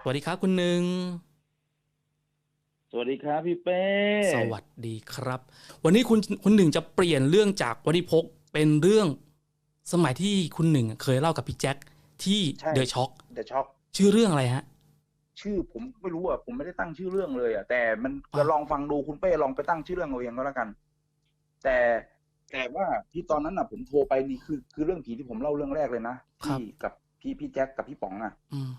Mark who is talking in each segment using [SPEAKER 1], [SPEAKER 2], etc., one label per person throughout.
[SPEAKER 1] สวัสดีครับคุณหนึ่ง
[SPEAKER 2] สวัสดีครับพี่เป้
[SPEAKER 1] สวัสดีครับ วันนี้คุณคุณหนึ่งจะเปลี่ยนเรื่องจากวันิพกเป็นเรื่องสมัยที่คุณหนึ่งเคยเล่ากับพี่แจ็คที่เดอะช็อค
[SPEAKER 2] เดอะช็อก
[SPEAKER 1] ชื่อเรื่องอะไรฮะ
[SPEAKER 2] ชื่อผมไม่รู้อะผมไม่ได้ตั้งชื่อเรื่องเลยอะแต่มัน
[SPEAKER 1] อ่า
[SPEAKER 2] จะลองฟังดูคุณเป้ลองไปตั้งชื่อเรื่องเอาเองก็แล้วกัน แต่แต่ว่าที่ตอนนั้นอะ ผมโทรไปนี่คือคือเรื่องผีที่ผมเล่าเรื่องแรกเลยนะที่กับพี่พี่แจ็คกับพี่ป๋องอะ
[SPEAKER 1] อืม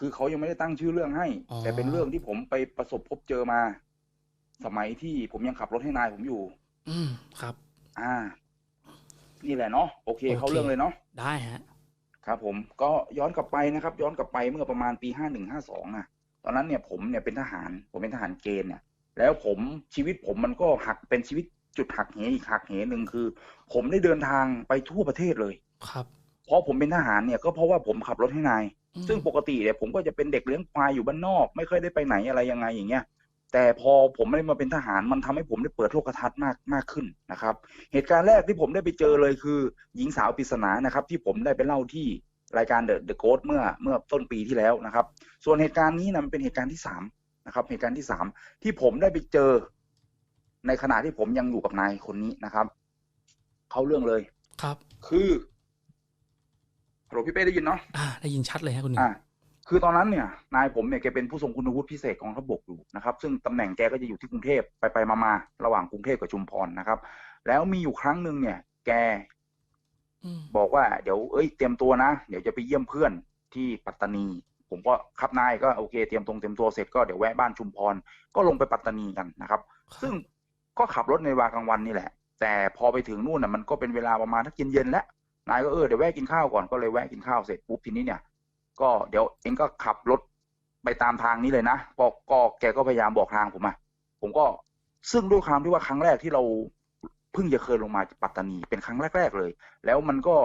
[SPEAKER 2] คือเขายังไม่ได้ตั้งชื่อเรื่องให้
[SPEAKER 1] อ๋อ
[SPEAKER 2] แต่เป็นเรื่องที่ผมไปประสบพบเจอมา สมัยที่ผมยังขับรถให้นายผมอยู่
[SPEAKER 1] อืมครับ
[SPEAKER 2] อ่า นี่แหละเนาะโอเค
[SPEAKER 1] โอเค
[SPEAKER 2] เข้าเรื่องเลยเนาะ
[SPEAKER 1] ได้ฮะ
[SPEAKER 2] ครับ ผมก็ย้อนกลับไปนะครับ ย้อนกลับไปเมื่อประมาณปีห้าหนึ่งห้าสองอะตอนนั้นเนี่ยผมเนี่ยเป็นทหาร ผมเป็นทหารเกณฑ์เนี่ย แล้วผมชีวิตผมมันก็หักเป็นชีวิตจุดหักเหอีกหักเหหนึ่งคือ ผมได้เดินทางไปทั่วประเทศเลย
[SPEAKER 1] ครับ
[SPEAKER 2] เพราะผมเป็นทหารเนี่ยก็เพราะว่าผมขับรถให้นาย
[SPEAKER 1] อืม
[SPEAKER 2] ซึ่งปกติเนี่ยผมก็จะเป็นเด็กเลี้ยงควายอยู่บ้านนอก ไม่ค่อยได้ไปไหนอะไรยังไงอย่างเงี้ยแต่พอผมไม่ได้มาเป็นทหารมันทำให้ผมได้เปิดโลกทัศน์มากมากขึ้นนะครับ เหตุการณ์แรกที่ผมได้ไปเจอเลยคือ หญิงสาวปริศนานะครับ ที่ผมได้ไปเล่าที่รายการ The The Ghost เมื่อเมื่อต้นปีที่แล้วนะครับ ส่วนเหตุการณ์นี้นะมันเป็นเหตุการณ์ที่สามนะครับ เหตุการณ์ที่สามที่ผมได้ไปเจอ ในขณะที่ผมยังอยู่กับนายคนนี้นะครับ เขาเรื่องเลย
[SPEAKER 1] ครับ
[SPEAKER 2] คือ ฮัลโหลพี่เป้ได้ยินเนาะ
[SPEAKER 1] อ่าได้ยินชัดเลยฮะคุณหนึ่ง
[SPEAKER 2] อ่าคือตอนนั้นเนี่ยนายผมเนี่ยแกเป็นผู้ทรงคุณวุฒิพิเศษกองทัพบกอยู่นะครับ ซึ่งตำแหน่งแกก็จะอยู่ที่กรุงเทพไปไปมามาระหว่างกรุงเทพกับชุมพรนะครับ แล้วมีอยู่ครั้งหนึ่งเนี่ย แก
[SPEAKER 1] อืม
[SPEAKER 2] บอกว่าเดี๋ยวเอ้ยเตรียมตัวนะ เดี๋ยวจะไปเยี่ยมเพื่อนที่ปัตตานี ผมก็ครับนายก็โอเค เตรียมตรงเตรียมตัวเสร็จก็เดี๋ยวแวะบ้านชุมพร ก็ลงไปปัตตานีกันนะครับ ซึ่งก็ขับรถในเวลากลางวันนี่แหละ แต่พอไปถึงนู่นน่ะมันก็เป็นเวลาประมาณทักเย็นๆแล้ว นายก็เออเดี๋ยวแวะกินข้าวก่อนก็เลยแวะกินข้าวเสร็จปุ๊บทีนี้เนี่ย ก็เดี๋ยวเองก็ขับรถไปตามทางนี้เลยนะก็ก็แกก็พยายามบอกทางผมอะผมก็ซึ่งด้วยความที่ว่าครั้งแรกที่เราเพิ่งจะเคยลงมาจากปัตตานีเป็นครั้งแรก ๆ เลย แล้วมันก็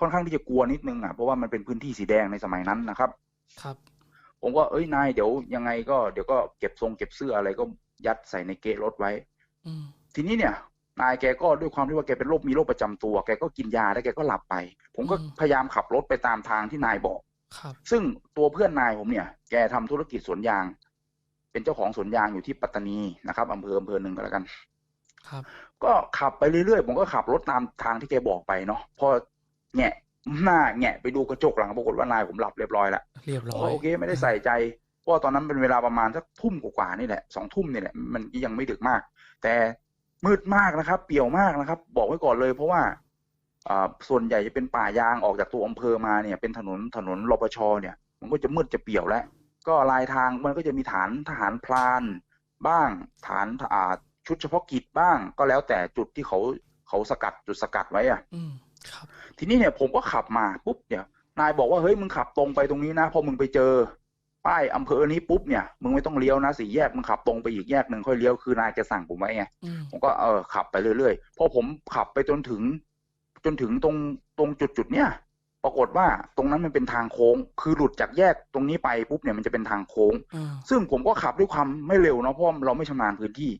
[SPEAKER 2] ค่อนข้างที่จะกลัวนิดนึงอะเพราะว่ามันเป็นพื้นที่สีแดงในสมัยนั้นนะครับ
[SPEAKER 1] ครับ
[SPEAKER 2] ผมก็เอ้ยนายเดี๋ยวยังไงก็เดี๋ยวก็เก็บทรงเก็บเสื้ออะไรก็ยัดใส่ในเกะรถไว้
[SPEAKER 1] อืม
[SPEAKER 2] ทีนี้เนี่ย นายแกก็ด้วยความที่ว่าแกเป็นโรคมีโรคประจำตัว แกก็กินยาแล้วแกก็หลับไป ผมก็
[SPEAKER 1] อืม
[SPEAKER 2] พยายามขับรถไปตามทางที่นายบอก
[SPEAKER 1] ครับ
[SPEAKER 2] ซึ่งตัวเพื่อนนายผมเนี่ย แกทำธุรกิจสวนยาง เป็นเจ้าของสวนยางอยู่ที่ปัตตานีนะครับอำเภออำเภอหนึ่งก็แล้วกัน
[SPEAKER 1] ครับ
[SPEAKER 2] ก็ขับไปเรื่อยๆ ผมก็ขับรถตามทางที่แกบอกไปเนาะพอแงะหน้าแงะไปดูกระจกหลังปรากฏว่านายผมหลับเรียบร้อยแล้ว
[SPEAKER 1] เรียบร้
[SPEAKER 2] ผม
[SPEAKER 1] อ
[SPEAKER 2] ก็
[SPEAKER 1] ย
[SPEAKER 2] โอเคไม่ได้ใส่ใจเพราะว่าตอนนั้นเป็นเวลาประมาณสักทุ่มกว่าๆนี่แหละสองทุ่มนี่แหละมันยังไม่ดึกมาก แต่ มืดมากนะครับ เปี่ยวมากนะครับ บอกไว้ก่อนเลย เพราะว่าอ่าส่วนใหญ่จะเป็นป่ายางออกจากตัวอำเภอมาเนี่ย เป็นถนนถนนรปชเนี่ย มันก็จะมืดจะเปี่ยวแล้ว ก็ลายทางมันก็จะมีฐานทหารพรานบ้างฐานอ่าชุดเฉพาะกิจบ้าง ก็แล้วแต่จุดที่เขาเขาสกัดจุดสกัดไว้อะ
[SPEAKER 1] อืมครับ
[SPEAKER 2] ทีนี้เนี่ยผมก็ขับมาปุ๊บเนี่ยนายบอกว่าเฮ้ยมึงขับตรงไปตรงนี้นะพอมึงไปเจอ ป้ายอำเภอนี้ปุ๊บเนี่ยมึงไม่ต้องเลี้ยวนะสี่แยกมึงขับตรงไปอีกแยกหนึ่งค่อยเลี้ยวคือนายแกสั่งผมไว้ไง
[SPEAKER 1] อืม
[SPEAKER 2] ผมก็เออขับไปเรื่อยๆพอผมขับไปจนถึง จนถึงตรงตรงจุดจุดๆเนี่ย ปรากฏว่าตรงนั้นมันเป็นทางโค้ง คือหลุดจากแยกตรงนี้ไปปุ๊บเนี่ยมันจะเป็นทางโค้ง
[SPEAKER 1] อ่า
[SPEAKER 2] ซึ่งผมก็ขับด้วยความไม่เร็วเนาะเพราะเราไม่ชำนาญพื้นที่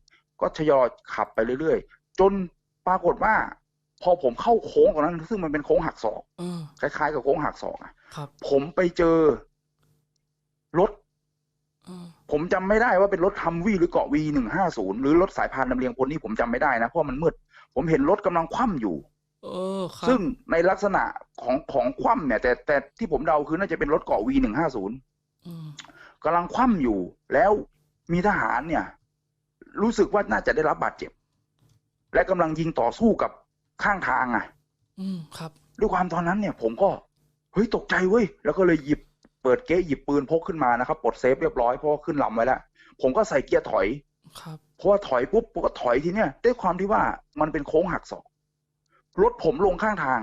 [SPEAKER 2] ก็ทยอยขับไปเรื่อยๆ จนปรากฏว่า พอผมเข้าโค้งตรงนั้น ซึ่งมันเป็นโค้งหักศอก
[SPEAKER 1] อ่า
[SPEAKER 2] คล้ายๆ กับโค้งหักศอกอะ
[SPEAKER 1] ครับ
[SPEAKER 2] ผมไปเจอ รถ
[SPEAKER 1] อ่า
[SPEAKER 2] ผมจำไม่ได้ว่าเป็นรถฮัมวี่หรือเกาะวีหนึ่งห้าศูนย์หรือรถสายพานลำเลียงพลนี่ผมจำไม่ได้นะเพราะมันมืด ผมเห็นรถกำลังคว่ำอยู่
[SPEAKER 1] เออครับ
[SPEAKER 2] ซึ่งในลักษณะของของคว่ำเนี่ย แต่แต่ที่ผมเดาคือน่าจะเป็นรถเกาะวีหนึ่งห้าศูนย์
[SPEAKER 1] อืม
[SPEAKER 2] กำลังคว่ำอยู่ แล้วมีทหารเนี่ย รู้สึกว่าน่าจะได้รับบาดเจ็บ และกำลังยิงต่อสู้กับข้างทางอะ
[SPEAKER 1] อืมครับ
[SPEAKER 2] ด้วยความตอนนั้นเนี่ย ผมก็เฮ้ยตกใจเว้ยแล้วก็เลยหยิบ เปิดเก๊ะหยิบปืนพกขึ้นมานะครับปลดเซฟเรียบร้อยเพราะว่าขึ้นลำไว้แล้วผมก็ใส่เกียร์ถอย
[SPEAKER 1] ครับ
[SPEAKER 2] เพราะว่าถอยปุ๊บผมก็ถอยทีเนี้ยด้วยความที่ว่ามันเป็นโค้งหักศอกรถผมลงข้างทาง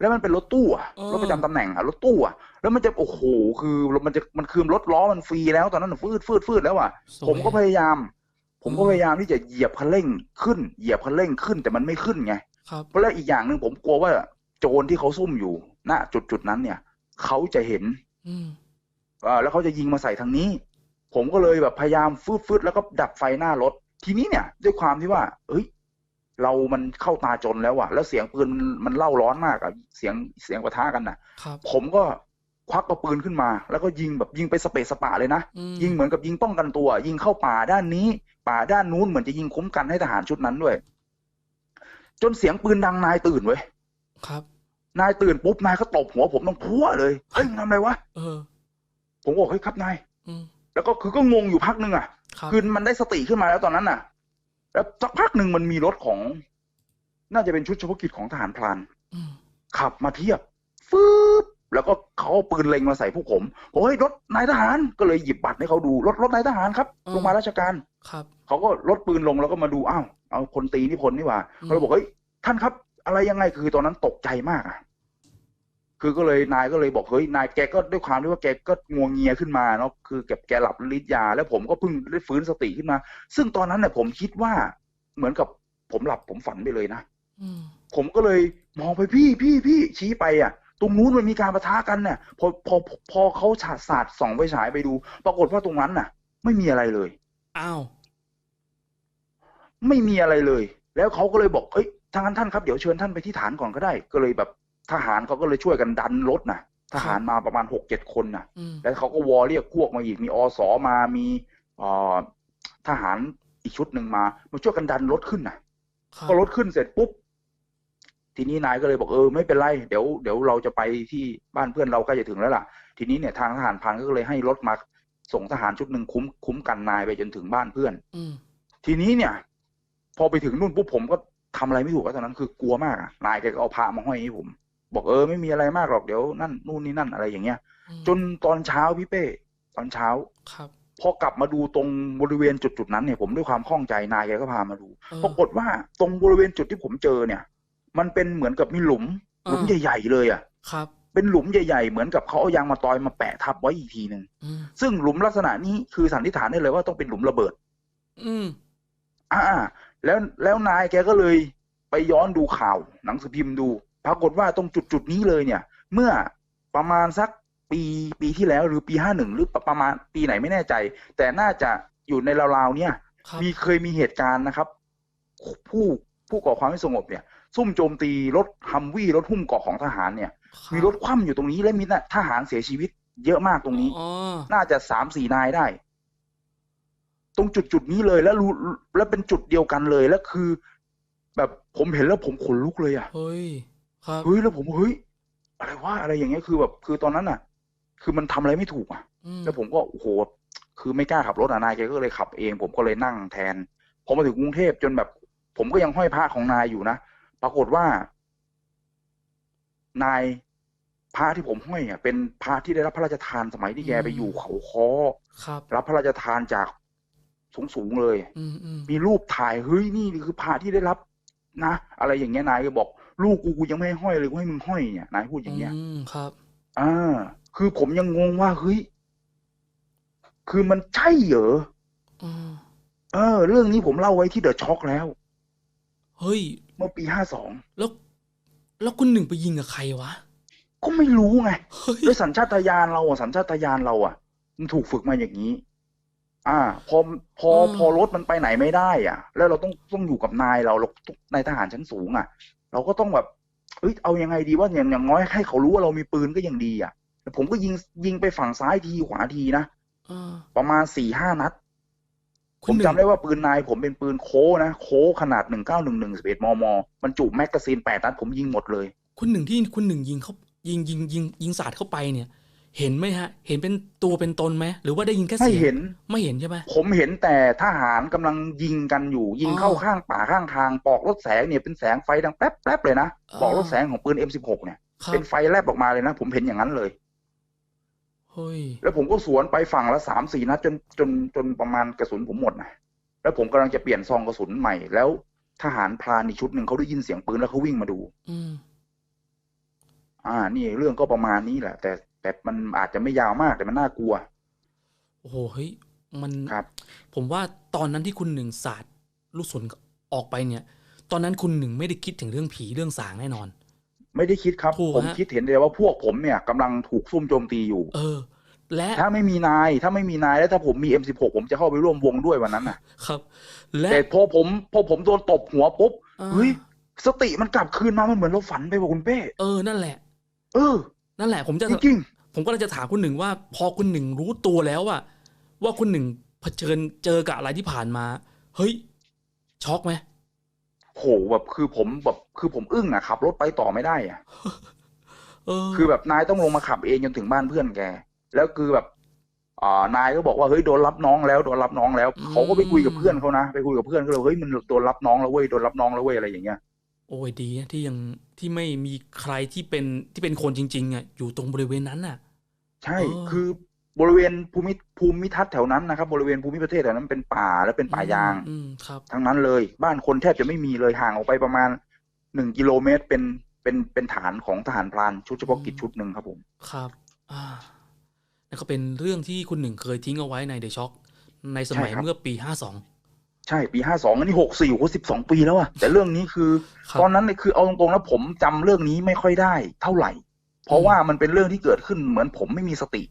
[SPEAKER 2] แล้วมันเป็นรถตู้อะ
[SPEAKER 1] เออ
[SPEAKER 2] รถประจำตำแหน่งอะรถตู้อะแล้วมันจะโอ้โหคือมันจะมันคือรถล้อมันฟรีแล้วตอนนั้นนะฟืดฟืดฟืดแล้วอะ
[SPEAKER 1] สวย
[SPEAKER 2] ผมก็พยายาม ผมก็
[SPEAKER 1] อืม
[SPEAKER 2] พยายามที่จะเหยียบคันเร่งขึ้น เหยียบคันเร่งขึ้นแต่มันไม่ขึ้นไง
[SPEAKER 1] ครับ
[SPEAKER 2] เพราะแล้วอีกอย่างหนึ่งผมกลัวว่าโจรที่เขาซุ่มอยู่ณจุดจุดๆนั้นเนี่ยเขาจะเห็น
[SPEAKER 1] อืม
[SPEAKER 2] เอ่อแล้วเขาจะยิงมาใส่ทางนี้ ผมก็เลยแบบพยายามฟืดฟืดแล้วก็ดับไฟหน้ารถ ทีนี้เนี่ย ด้วยความที่ว่าเอ้ย เรามันเข้าตาจนแล้วอะแล้วเสียงปืนมันมันเล่าร้อนมากอะเสียงเสียงปะทะกันน่ะ
[SPEAKER 1] ครับ
[SPEAKER 2] ผมก็ควักเอาปืนขึ้นมา แล้วก็ยิงแบบยิงไปสเปซสปะเลยนะ
[SPEAKER 1] อืม
[SPEAKER 2] ยิงเหมือนกับยิงป้องกันตัว ยิงเข้าป่าด้านนี้ ป่าด้านนู้นเหมือนจะยิงคุ้มกันให้ทหารชุดนั้นด้วย จนเสียงปืนดังนายตื่นเว้ย
[SPEAKER 1] ครับ
[SPEAKER 2] นายตื่นปุ๊บนายก็ตบหัวผมต้องพัวเลยเฮ้ยมึงทำอะไรวะ
[SPEAKER 1] เออ
[SPEAKER 2] ผมบอกเฮ้ยครับนาย
[SPEAKER 1] อืม
[SPEAKER 2] แล้วก็คือก็งงอยู่พักหนึ่งอะ
[SPEAKER 1] ครับ
[SPEAKER 2] คือมันได้สติขึ้นมาแล้วตอนนั้นน่ะ แล้วสักพักหนึ่งมันมีรถของ น่าจะเป็นชุดเฉพาะกิจของทหารพราน
[SPEAKER 1] อืม
[SPEAKER 2] ขับมาเทียบฟืบแล้วก็เขาเอาปืนเล็งมาใส่พวกผมผมเฮ้ยรถนายทหารก็เลยหยิบบัตรให้เขาดูรถรถนายทหารครับ ลงมาราชการ
[SPEAKER 1] ครับ
[SPEAKER 2] เขาก็ลดปืนลงแล้วก็มาดูอ้าวเอาคนตีนี่พลนี่หว่า
[SPEAKER 1] อืม
[SPEAKER 2] เขาเลยบอกเฮ้ยท่านครับ อะไรยังไงคือตอนนั้นตกใจมากอะคือก็เลยนายก็เลยบอกเฮ้ยนายแกก็ด้วยความที่ว่าแกก็งวงเงียขึ้นมาเนาะคือแกแกหลับฤทธิ์ยา แล้วผมก็เพิ่งได้ฟื้นสติขึ้นมา ซึ่งตอนนั้นเนี่ยผมคิดว่าเหมือนกับผมหลับผมฝันไปเลยนะ
[SPEAKER 1] อืม
[SPEAKER 2] ผมก็เลยมองไปพี่พี่พี่ชี้ไปอะ ตรงนู้นมันมีการประทะกันเนี่ยพอพอพอเขาฉาดสาดส่องไฟฉายไปดู ปรากฏว่าตรงนั้นน่ะ ไม่มีอะไรเลย
[SPEAKER 1] อ้าว
[SPEAKER 2] ไม่มีอะไรเลย แล้วเขาก็เลยบอกเอ้ย ทางนั้นท่านครับเดี๋ยวเชิญท่านไปที่ฐานก่อนก็ได้ ก็เลยแบบทหารเขาก็เลยช่วยกันดันรถนะทหารมาประมาณหกเจ็ดคนนะ
[SPEAKER 1] อืม
[SPEAKER 2] แล้วเขาก็วอเรียกพวกมาอีกมีอสมามีเอ่อทหารอีกชุดหนึ่งมามาช่วยกันดันรถขึ้นนะครับพอรถขึ้นเสร็จปุ๊บทีนี้นายก็เลยบอกเออไม่เป็นไรเดี๋ยวเดี๋ยวเราจะไปที่บ้านเพื่อนเราใกล้จะถึงแล้วล่ะ ทีนี้เนี่ยทางทหารพรานก็เลยให้รถมาส่งทหารชุดหนึ่งคุ้มคุ้มกันนายไปจนถึงบ้านเพื่อน
[SPEAKER 1] อืม
[SPEAKER 2] ทีนี้เนี่ย พอไปถึงนู่นปุ๊บผมก็ ทำอะไรไม่ถูกแล้วตอนนั้นคือกลัวมากอะนายแกก็เอาพระมาห้อยให้ผม บอกเออไม่มีอะไรมากหรอกเดี๋ยวนั่นนู่นนี่นั่นอะไรอย่างเงี้ย
[SPEAKER 1] อืม
[SPEAKER 2] จนตอนเช้าพี่เป้ ตอนเช้า
[SPEAKER 1] ครับ
[SPEAKER 2] พอกลับมาดูตรงบริเวณจุดๆนั้นเนี่ยผมด้วยความข้องใจนายแกก็พามาดู
[SPEAKER 1] เออ
[SPEAKER 2] ปรากฏว่าตรงบริเวณจุดที่ผมเจอเนี่ย มันเป็นเหมือนกับมีหลุมหลุม
[SPEAKER 1] อ่า
[SPEAKER 2] ใหญ่ ๆ เลยอะ
[SPEAKER 1] ครับ
[SPEAKER 2] เป็นหลุมใหญ่ ๆ เหมือนกับเขาเอายางมาตอยมาแปะทับไว้อีกทีหนึ่ง
[SPEAKER 1] อืม
[SPEAKER 2] ซึ่งหลุมลักษณะนี้คือสันนิษฐานได้เลยว่าต้องเป็นหลุมระเบิด
[SPEAKER 1] อืม
[SPEAKER 2] อ่า แล้วแล้วนายแกก็เลยไปย้อนดูข่าวหนังสือพิมพ์ดู ปรากฏว่าตรงจุดจุดๆนี้เลยเนี่ย เมื่อประมาณสักปีปีที่แล้วหรือปีห้าหนึ่งหรือประมาณปีไหนไม่แน่ใจ แต่น่าจะอยู่ในราวๆเนี่ย
[SPEAKER 1] ครับ
[SPEAKER 2] มีเคยมีเหตุการณ์นะครับ ผู้ผู้ก่อความไม่สงบเนี่ย ซุ่มโจมตีรถฮัมวี่รถหุ้มเกาะของทหารเนี่ย
[SPEAKER 1] คบ
[SPEAKER 2] มีรถคว่ำอยู่ตรงนี้และมีทหารเสียชีวิตเยอะมากตรงนี้
[SPEAKER 1] อ๋อ
[SPEAKER 2] น่าจะสามสี่นายได้ ตรงจุดจุดๆนี้เลยแล้วรู้แล้วเป็นจุดเดียวกันเลยแล้วคือ แบบผมเห็นแล้วผมขนลุกเลยอะ
[SPEAKER 1] เฮ้ยครับ
[SPEAKER 2] เฮ้ยแล้วผมเฮ้ยอะไรวะอะไรอย่างเงี้ยคือแบบ คือตอนนั้นอะ คือมันทำอะไรไม่ถูกอะ
[SPEAKER 1] อืม
[SPEAKER 2] แล้วผมก็โอ้โหคือไม่กล้าขับรถอะนายแกก็เลยขับเอง ผมก็เลยนั่งแทนพอมาถึงกรุงเทพจนแบบ ผมก็ยังห้อยพระของนายอยู่นะปรากฏว่า นายพระที่ผมห้อยอะเป็นพระที่ได้รับพระราชทานสมัยที่แกไปอยู่เขาคอ
[SPEAKER 1] ครับ
[SPEAKER 2] รับพระราชทานจาก สูงสูงๆเลย
[SPEAKER 1] อืมอืม
[SPEAKER 2] มีรูปถ่ายเฮ้ยนี่คือพระที่ได้รับนะ อะไรอย่างเงี้ยนายก็บอก ลูกกูกูยังไม่ให้ห้อยเลยกูให้มึงห้อยเนี่ยนายพูดอย่างเงี้ย
[SPEAKER 1] อืมครับ
[SPEAKER 2] อ่าคือผมยังงงว่าเฮ้ยคือมันใช่เหรอ
[SPEAKER 1] อืม
[SPEAKER 2] เออ เรื่องนี้ผมเล่าไว้ที่เดอะช็อคแล้ว
[SPEAKER 1] เฮ้ย
[SPEAKER 2] เมื่อปีห้าสอง
[SPEAKER 1] แล้วแล้วคุณหนึ่งไปยิงกับใครวะ
[SPEAKER 2] ก็ไม่รู้ไง
[SPEAKER 1] เฮ้ย
[SPEAKER 2] ด้วยสัญชาตญาณเราอะสัญชาตญาณเราอะ มันถูกฝึกมาอย่างนี้ อ่า พอพอพอรถมันไปไหนไม่ได้ อะ แล้วเราต้องต้องอยู่กับนายเราเราต้องนายทหารชั้นสูงอะ เราก็ต้องแบบเอ้ยเอายังไงดีว่าอย่างอย่างน้อยให้เขารู้ว่าเรามีปืนก็ยังดีอะแต่ผมก็ยิงยิงไปฝั่งซ้ายทีขวาทีนะ
[SPEAKER 1] อ่า
[SPEAKER 2] ประมาณสี่ห้านัดผ
[SPEAKER 1] คุณ
[SPEAKER 2] ม
[SPEAKER 1] หนึ่ง
[SPEAKER 2] จำได้ว่าปืนนายผมเป็นปืนโค้นะ โค้ขนาดหนึ่งเก้าหนึ่งหนึ่งสิบเอ็ดมมบรรจุแมกกาซีนแปดนัดผมยิงหมดเลย
[SPEAKER 1] คุณหนึ่งที่คุณหนึ่งยิงเขายิงยิงยิงยิงสาดเข้าไปเนี่ย เห็นไหมฮะ เห็นเป็นตัวเป็นตนไหมหรือว่าได้ยินแค่
[SPEAKER 2] ไม่
[SPEAKER 1] เสียง
[SPEAKER 2] เห็น
[SPEAKER 1] ไม่เห็นใช่ไหม
[SPEAKER 2] ผมเห็นแต่ทหารกำลังยิงกันอยู่ ยิง
[SPEAKER 1] อ๋อ
[SPEAKER 2] เข้าข้างป่าข้างทางปอกรถแสงเนี่ยเป็นแสงไฟดังแป๊บแป๊บเลยนะ
[SPEAKER 1] อ๋อ
[SPEAKER 2] ปอกรถแสงของปืน M16 เนี่ย
[SPEAKER 1] ครับ
[SPEAKER 2] เป็นไฟแลบออกมาเลยนะ ผมเห็นอย่างนั้นเลย
[SPEAKER 1] เฮ้ย
[SPEAKER 2] แล้วผมก็สวนไปฝั่งละสามสี่นัดจนจนจนประมาณกระสุนผมหมดนะแล้วผมกำลังจะเปลี่ยนซองกระสุนใหม่แล้วทหารพรานอีกชุดหนึ่งเขาได้ยินเสียงปืนแล้วเขาวิ่งมาดู
[SPEAKER 1] อืม
[SPEAKER 2] อ่า นี่เรื่องก็ประมาณนี้แหละ แต่ แต่มันอาจจะไม่ยาวมากแต่มันน่ากลัว
[SPEAKER 1] โอ้โหเฮ้ยมัน
[SPEAKER 2] ครับ
[SPEAKER 1] ผมว่าตอนนั้นที่คุณหนึ่งสาดลูกศรออกไปเนี่ย ตอนนั้นคุณหนึ่งไม่ได้คิดถึงเรื่องผีเรื่องสางแน่นอน
[SPEAKER 2] ไม่ได้คิดครับ
[SPEAKER 1] ถูก
[SPEAKER 2] ผม
[SPEAKER 1] ฮะ
[SPEAKER 2] คิดเห็นเลยว่าพวกผมเนี่ยกำลังถูกซุ่มโจมตีอยู่
[SPEAKER 1] เออ และ
[SPEAKER 2] ถ้าไม่มีนาย ถ้าไม่มีนายแล้วถ้าผมมี M16 ผมจะเข้าไปร่วมวงด้วยวันนั้นน่ะ
[SPEAKER 1] ครับ และ
[SPEAKER 2] แต่พอผมพอผมโดนตบหัวปุ๊บ
[SPEAKER 1] อ่า
[SPEAKER 2] เฮ้ยสติมันกลับคืนมามันเหมือนเราฝันไปว่ะคุณเป้
[SPEAKER 1] เออ นั่นแหละ
[SPEAKER 2] เออ
[SPEAKER 1] นั่นแหละ ผมจะ
[SPEAKER 2] จริง
[SPEAKER 1] ผมก็เลยจะถามคุณหนึ่งว่า พอคุณหนึ่งรู้ตัวแล้วอะว่าคุณหนึ่งเผชิญเจอกับอะไรที่ผ่านมา เฮ้ย ช็อกไหม
[SPEAKER 2] โหแบบคือผมแบบคือผมอึ้งอะขับรถไปต่อไม่ได้อะ
[SPEAKER 1] เออ
[SPEAKER 2] คือแบบนายต้องลงมาขับเองจนถึงบ้านเพื่อนแก แล้วคือแบบอ่านายก็บอกว่าเฮ้ยโดนรับน้องแล้วโดนรับน้องแล้วเขาก็ไปคุยกับเพื่อนเขานะไปคุยกับเพื่อนเขาเลยเฮ้ยมันโดนรับน้องแล้วเว้ยโดนรับน้องแล้วเว้ยอะไรอย่างเงี้ย
[SPEAKER 1] โอ้ยดีนะที่ยังที่ไม่มีใครที่เป็นที่เป็นคนจริงๆอะอยู่ตรงบริเวณนั้นน่ะ
[SPEAKER 2] ใช่
[SPEAKER 1] เออ
[SPEAKER 2] คือบริเวณภูมิภูมิทัศน์แถวนั้นนะครับ บริเวณภูมิประเทศแถวนั้นเป็นป่าและเป็นป่ายาง
[SPEAKER 1] อืมครับ
[SPEAKER 2] ทั้งนั้นเลย บ้านคนแทบจะไม่มีเลยห่างออกไปประมาณหนึ่งกิโลเมตรเป็นเป็นเป็นฐานของทหารพรานชุดเฉพาะกิจชุดหนึ่งครับผม
[SPEAKER 1] ครับ อ่านั่นก็เป็นเรื่องที่คุณหนึ่งเคยทิ้งเอาไว้ในเดอะช็อคในสมัย
[SPEAKER 2] ใช่ครับ
[SPEAKER 1] เมื่อปีห้าสอง
[SPEAKER 2] ใช่ปีห้าสองอันนี้หกสี่โอ้โหสิบสองปีแล้วอะแต่เรื่องนี้คือ
[SPEAKER 1] ครับ
[SPEAKER 2] ตอนนั้นเนี่ยคือเอาตรงๆแล้วผมจำเรื่องนี้ไม่ค่อยได้เท่าไหร่ เพราะว่ามันเป็นเรื่องที่เกิดขึ้นเหมือนผมไม่มีสติ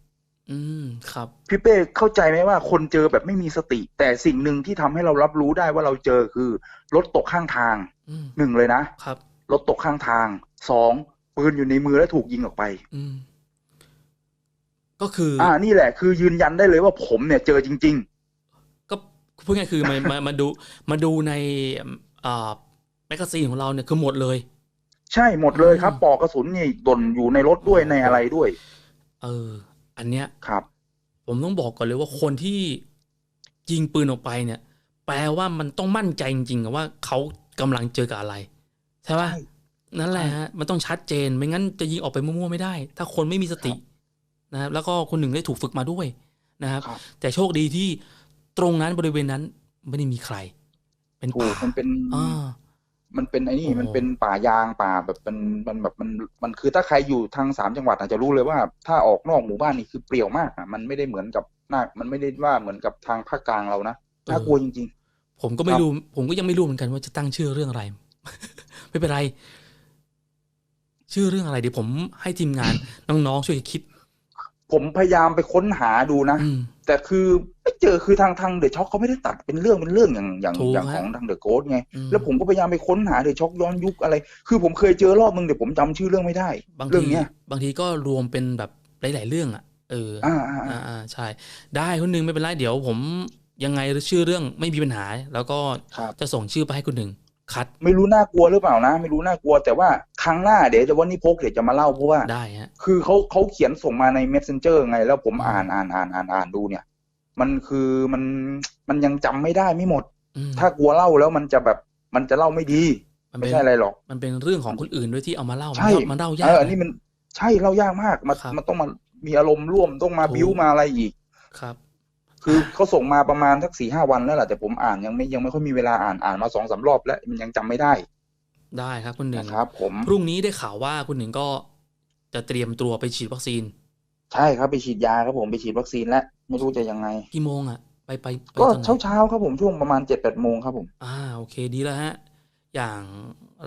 [SPEAKER 1] อืมครับ
[SPEAKER 2] พี่เป้เข้าใจไหมว่าคนเจอแบบไม่มีสติ แต่สิ่งหนึ่งที่ทำให้เรารับรู้ได้ว่าเราเจอคือรถตกข้างทาง
[SPEAKER 1] อืม
[SPEAKER 2] หนึ่งเลยนะครับรถตกข้างทางสองปืนอยู่ในมือและถูกยิงออกไป
[SPEAKER 1] อืมก็คือ
[SPEAKER 2] อ่านี่แหละคือยืนยันได้เลยว่าผมเนี่ยเจอจริง
[SPEAKER 1] ก็ พูดง่ายๆคือมามามาดูมาดูในอ่าแมกกาซีนของเราเนี่ยคือหมดเลย
[SPEAKER 2] ๆใช่หมดเลยครับ
[SPEAKER 1] อืม
[SPEAKER 2] ปลอกกระสุนนี่ดนอยู่ในรถด้วยในอะไรด้วย
[SPEAKER 1] เออ อันเนี้ย
[SPEAKER 2] ครับ
[SPEAKER 1] ผมต้องบอกก่อนเลยว่าคนที่ยิงปืนออกไปเนี่ย แปลว่ามันต้องมั่นใจจริงๆอะว่าเขากำลังเจอกับอะไรใช่ปะ
[SPEAKER 2] ใช่
[SPEAKER 1] นั่นแหละฮะมันต้องชัดเจนไม่งั้นจะยิงออกไปมั่วๆไม่ได้ ถ้าคนไม่มีสตินะครับแล้วก็คนหนึ่งได้ถูกฝึกมาด้วยนะครับ
[SPEAKER 2] ครับ
[SPEAKER 1] แต่โชคดีที่ ตรงนั้นบริเวณนั้นไม่ได้มีใคร เป็น
[SPEAKER 2] ถู
[SPEAKER 1] ป่าก
[SPEAKER 2] มันเป็น
[SPEAKER 1] อ่า
[SPEAKER 2] มันเป็นไอ้นี่
[SPEAKER 1] โอ้
[SPEAKER 2] มันเป็นป่ายางป่าแบบมันมันแบบมันมันคือถ้าใครอยู่ทางสามจังหวัดอาจจะรู้เลยว่า ถ้าออกนอกหมู่บ้านนี่คือเปรี่ยวมากอะมันไม่ได้เหมือนกับหน้ามันไม่ได้ว่าเหมือนกับทางภาคกลางเรานะน่ากลัวจริง
[SPEAKER 1] ผมก็ไม่
[SPEAKER 2] ครับ
[SPEAKER 1] รู้ ผมก็ยังไม่รู้เหมือนกันว่าจะตั้งชื่อเรื่องอะไร ไม่เป็นไร ชื่อเรื่องอะไรเดี๋ยวผมให้ทีมงานน้องๆช่วยคิด
[SPEAKER 2] ๆ ผมพยายามไปค้นหาดูนะ
[SPEAKER 1] อืม
[SPEAKER 2] แต่คือไม่เจอคือทางทางเดอะช็อคเขาไม่ได้ตัดเป็นเรื่องเป็นเรื่องอย่างอย่าง
[SPEAKER 1] ถูก
[SPEAKER 2] อย่าง
[SPEAKER 1] ฮะ
[SPEAKER 2] ของทางเดอะโกดไง
[SPEAKER 1] อืม
[SPEAKER 2] แล้วผมก็พยายามไปค้นหาเดอะช็อคย้อนยุคอะไร คือผมเคยเจอรอบนึงแต่ผมจำชื่อเรื่องไม่ได้
[SPEAKER 1] บาง
[SPEAKER 2] เรื่
[SPEAKER 1] ที
[SPEAKER 2] องเนี้ย
[SPEAKER 1] บางทีก็รวมเป็นแบบหลาย ๆ เรื่องอะเออ
[SPEAKER 2] อ่าอ่า
[SPEAKER 1] อ่าอ่าใช่ ได้คุณหนึ่งไม่เป็นไรเดี๋ยวผมยังไงชื่อเรื่องไม่มีปัญหา แล้วก็
[SPEAKER 2] ครับ
[SPEAKER 1] จะส่งชื่อไปให้คุณหนึ่ง คัด
[SPEAKER 2] ไม่รู้น่ากลัวหรือเปล่านะ ไม่รู้น่ากลัวแต่ว่าครั้งหน้าเดี๋ยวจะวันนี้พกเดี๋ยวจะมาเล่าเพราะว่า
[SPEAKER 1] ได้ฮะ
[SPEAKER 2] คือเขาเขาเขียนส่งมาใน messenger ไง แล้วผม
[SPEAKER 1] อืม
[SPEAKER 2] อ่านอ่านอ่านอ่านอ่านดูเนี่ย มันคือมันมันยังจำไม่ได้ไม่หมด
[SPEAKER 1] อืม
[SPEAKER 2] ถ้ากลัวเล่าแล้วมันจะแบบมันจะเล่าไม่ดี
[SPEAKER 1] มัน
[SPEAKER 2] ไม่
[SPEAKER 1] เป็น
[SPEAKER 2] ใช่อะไรหรอก
[SPEAKER 1] มันเป็นเรื่องของคนอื่นด้วยที่เอามาเล่า
[SPEAKER 2] ใช่
[SPEAKER 1] มันเล่ายา
[SPEAKER 2] เอกออันนี้มันใช่เล่ายากมากมัน
[SPEAKER 1] ครับ
[SPEAKER 2] มันต้องมามีอารมณ์ร่วมต้องมา
[SPEAKER 1] ถูก
[SPEAKER 2] บิ้วมาอะไรอีก
[SPEAKER 1] ครับ
[SPEAKER 2] คือเขาส่งมาประมาณสักสี่ห้าวันแล้วแหละแต่ผมอ่านยังไม่ยังไม่ค่อยมีเวลาอ่านอ่านมาสองสามรอบแล้วมันยังจำไม่ได้
[SPEAKER 1] ได้ครับคุณหนึ่ง
[SPEAKER 2] นะครับ ผม
[SPEAKER 1] พรุ่งนี้ได้ข่าวว่าคุณหนึ่งก็จะเตรียมตัวไปฉีดวัคซีน
[SPEAKER 2] ใช่ครับไปฉีดยาครับผมไปฉีดวัคซีนแล้วไม่รู้จะยังไง
[SPEAKER 1] กี่โมงอะไปไปไป
[SPEAKER 2] ก็
[SPEAKER 1] ตอนไหน
[SPEAKER 2] เช้าเช้าๆครับผมช่วงประมาณเจ็ดแปดโมงครับผม
[SPEAKER 1] อ่าโอเคดีแล้วฮะ อย่าง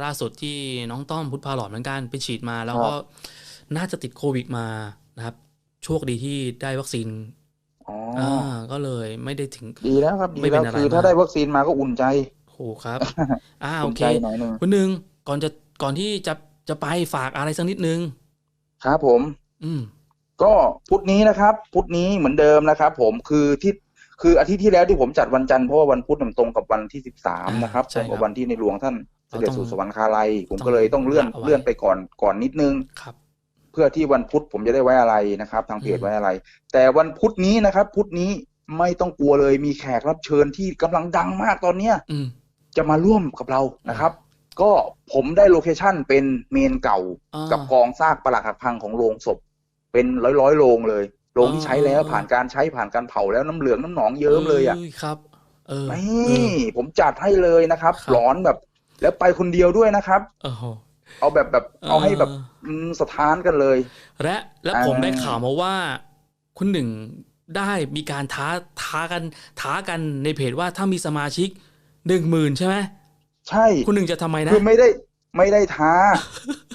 [SPEAKER 1] ล่าสุดที่น้องต้อมพุทธพาหลอดเหมือนกันไปฉีดมา แล้วก็น่าจะติดโควิดมานะครับ โชคดีที่ได้วัคซีน
[SPEAKER 2] อ๋อ
[SPEAKER 1] อ่าก็เลยไม่ได้ถึง
[SPEAKER 2] ดีแล้วครับ ดี
[SPEAKER 1] ไม่เป็
[SPEAKER 2] แล้
[SPEAKER 1] น
[SPEAKER 2] ว
[SPEAKER 1] อะไร
[SPEAKER 2] คือถ้ามา
[SPEAKER 1] ก
[SPEAKER 2] ได้วัคซีนมาก็อุ่นใจ
[SPEAKER 1] โหครับ อ่า โอ
[SPEAKER 2] อุ่น
[SPEAKER 1] เค
[SPEAKER 2] ใจหน่อยหนึง
[SPEAKER 1] คุณหนึ่งก่อนจะก่อนที่จะจะไปฝากอะไรสักนิดนึง
[SPEAKER 2] ครับผม
[SPEAKER 1] อืม
[SPEAKER 2] ก็พุธนี้นะครับพุธนี้เหมือนเดิมนะครับ ผมคือที่คืออาทิตย์ที่แล้วที่ผมจัดวันจันทร์เพราะว่าวันพุธมันตรงกับวันที่สิบสาม
[SPEAKER 1] อ่าน
[SPEAKER 2] นะครับ
[SPEAKER 1] ใช่
[SPEAKER 2] ตรงกับ
[SPEAKER 1] ครับ
[SPEAKER 2] วันที่ในหลวงท่านเสด็จ
[SPEAKER 1] เราต้อง
[SPEAKER 2] สู่สวรรคาลัย ผม
[SPEAKER 1] ต้อง
[SPEAKER 2] ก็เลยต้องเลื่อน
[SPEAKER 1] ละไว้
[SPEAKER 2] เลื่อนไปก่อนก่อนนิดนึง
[SPEAKER 1] ครับ
[SPEAKER 2] เพื่อที่วันพุธผมจะได้ไว้อะไรนะครับ ทางเพจ
[SPEAKER 1] อืม
[SPEAKER 2] ไว้อะไร แต่วันพุธนี้นะครับ พุธนี้ไม่ต้องกลัวเลยมีแขกรับเชิญที่กำลังดังมากตอนเนี้ย
[SPEAKER 1] อืม
[SPEAKER 2] จะมาร่วมกับเรานะครับ ก็ผมได้โลเคชั่นเป็นเมนเก่า
[SPEAKER 1] อ่า
[SPEAKER 2] กับกองซากปรักหักพังของโรงศพ เป็นร้อยร้อยๆโรงเลยโรงที่ใช้แล้ว
[SPEAKER 1] อ่า
[SPEAKER 2] ผ่านการใช้ผ่านการเผาแล้วน้ำเหลืองน้ำหนองเยิ้มเลยอะ
[SPEAKER 1] ครับเออ
[SPEAKER 2] นี
[SPEAKER 1] เออ่
[SPEAKER 2] ผมจัดให้เลยนะครับ
[SPEAKER 1] ครับ
[SPEAKER 2] หลอนแบบ แล้วไปคนเดียวด้วยนะครับ
[SPEAKER 1] โอ้โห
[SPEAKER 2] เอาแบบแบบเอาให้แบบอืมสถานกันเลย
[SPEAKER 1] และและ
[SPEAKER 2] อ่า
[SPEAKER 1] ผมได้ข่าวมาว่า คุณหนึ่งได้มีการท้าท้ากันท้ากันในเพจว่าถ้ามีสมาชิกหนึ่งหมื่นใช่ไหม
[SPEAKER 2] ใช่
[SPEAKER 1] คุณหนึ่งจะทำไมนะ
[SPEAKER 2] คือไม่ได้ไม่ได้ท้า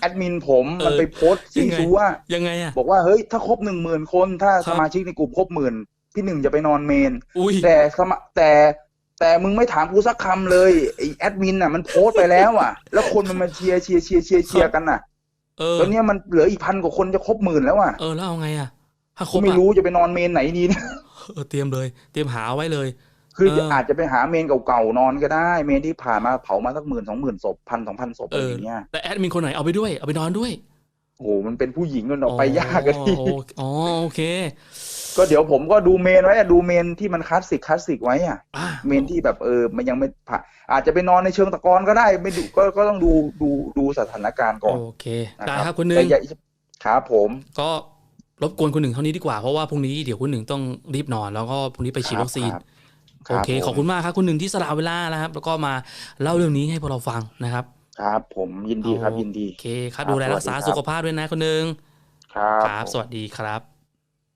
[SPEAKER 2] แอดมินผม
[SPEAKER 1] เออ
[SPEAKER 2] มันไปโพสต์
[SPEAKER 1] ยั
[SPEAKER 2] ซี
[SPEAKER 1] งไง
[SPEAKER 2] ซูว่า
[SPEAKER 1] ยังไงอะ
[SPEAKER 2] บอกว่าเฮ้ยถ้าครบหนึ่งหมื่นคน ถ้า
[SPEAKER 1] ครับ
[SPEAKER 2] สมาชิกในกลุ่มครบหมื่นพี่หนึ่งจะไปนอนเมน
[SPEAKER 1] อุ้ย
[SPEAKER 2] แต่สมะแต่ แต่มึงไม่ถามกูสักคำเลยไอแอดมินน่ะมันโพสต์ไปแล้วอะ แล้วคนมันมาเชียร์เชียร์เชียร์เชียร์เชียร์กันน่ะ
[SPEAKER 1] เออ
[SPEAKER 2] ตอนเนี้ยมันเหลืออีกพันกว่าคนจะครบหมื่นแล้วอะ
[SPEAKER 1] เออแล้วเอาไงอะถ้าคร
[SPEAKER 2] ก็
[SPEAKER 1] บ
[SPEAKER 2] ไม่
[SPEAKER 1] อะ
[SPEAKER 2] รู้จะไปนอนเมนไหนดีเนี่ย
[SPEAKER 1] เออเตรียมเลย เตรียมหาไว้เลย
[SPEAKER 2] คือ
[SPEAKER 1] เอออ
[SPEAKER 2] อาจจะไปหาเมนเก่าๆนอนก็ได้ เมนที่ผ่านมาเผามาสักหมื่นสองหมื่นศพพันสองพันศพ
[SPEAKER 1] เอ
[SPEAKER 2] อะไร
[SPEAKER 1] อ
[SPEAKER 2] อย่างเงี้ย
[SPEAKER 1] แต่แอดมินคนไหนเอาไปด้วยเอาไปนอนด้วย
[SPEAKER 2] โอ้โหมันเป็นผู้หญิงมันออกไปยากกันที่
[SPEAKER 1] อ๋ออ๋อโอเค
[SPEAKER 2] ก็เดี๋ยวผมก็ดูเมนไว้อะดูเมนที่มันคลาสสิกคลาสสิกไว้อะ
[SPEAKER 1] อะ
[SPEAKER 2] เมนที่แบบเออมันยังไม่ผ่าอาจจะไปนอนในเชิงตะกอนก็ได้ไม่ดูก็ก็ต้องดูดูดูสถานการณ์ก่อน
[SPEAKER 1] โอเค
[SPEAKER 2] นะ
[SPEAKER 1] ได้
[SPEAKER 2] ครับ
[SPEAKER 1] ครับคุณหนึ่
[SPEAKER 2] แต่
[SPEAKER 1] ง
[SPEAKER 2] อย่าครับผม
[SPEAKER 1] ก็รบกวนคุณหนึ่งเท่านี้ดีกว่า เพราะว่าพรุ่งนี้เดี๋ยวคุณหนึ่งต้องรีบนอนแล้วก็พรุ่งนี้ไปฉีดวัคซีน
[SPEAKER 2] รับ
[SPEAKER 1] โอเค
[SPEAKER 2] รับ
[SPEAKER 1] ขอบคุณมากครับคุณหนึ่งที่สละเวลานะครับ แล้วก็มาเล่าเรื่องนี้ให้พวกเราฟังนะครับ
[SPEAKER 2] ครับผมยินดีครับยินดี
[SPEAKER 1] โอเคครับ
[SPEAKER 2] ครับ
[SPEAKER 1] ดูแลรักษา
[SPEAKER 2] สวัสดีครับ
[SPEAKER 1] สุขภาพด้วยนะคุณหนึ่ง
[SPEAKER 2] ครับ
[SPEAKER 1] ครับ
[SPEAKER 2] ผม
[SPEAKER 1] สวัสดีครับ